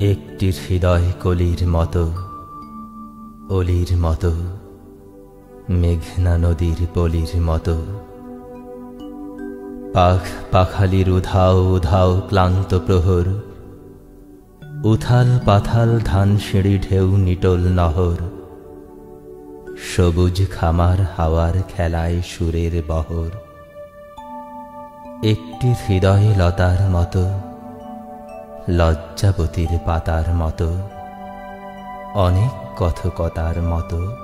একটি হৃদয় কলির মতো, অলির মতো, মেঘনা নদীর পলির মতো। পাখ পাখালির উধাও উধাও ক্লান্ত প্রহর, উথাল পাথাল ধান সিঁড়ি ঢেউ নিটল নহর। সবুজ খামার হাওয়ার খেলায় সুরের বহর। একটি হৃদয় লতার মতো লজ্জাবতীর পাতার মতো, অনেক কথকতার মতো।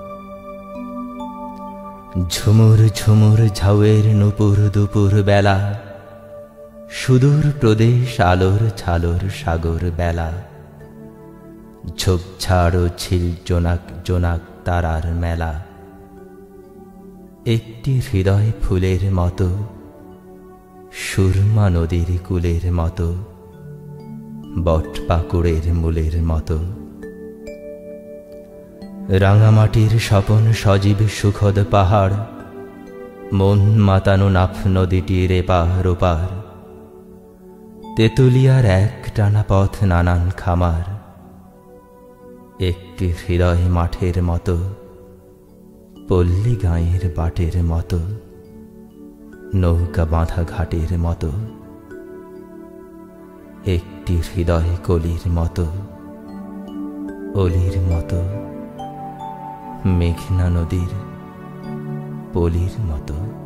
ঝুমুর ঝুমুর ঝাউয়ের নুপুর দুপুর বেলা, সুদূর প্রদেশ আলোর ছালোর সাগর বেলা। ঝোপঝাড় ছিল জোনাক জোনাক তারার মেলা। একটি হৃদয় ফুলের মতো, সুরমা নদীর কুলের মতো। বট পাকুড়ের মূলের মতো। রাঙামাটির স্বপন সজীব সুখদ পাহাড়, মন মাতানো নাফ নদীটির এপার ওপার। তেতুলিয়ার এক টানা পথ নানান খামার, একটি হৃদয় মাঠের মতো, পল্লী গাঁয়ের বাটের মতো, নৌকা বাঁধা ঘাটের মতো। একটি হৃদয় কলির মতো অলির মতো মেঘনা নদীর পলির মতো।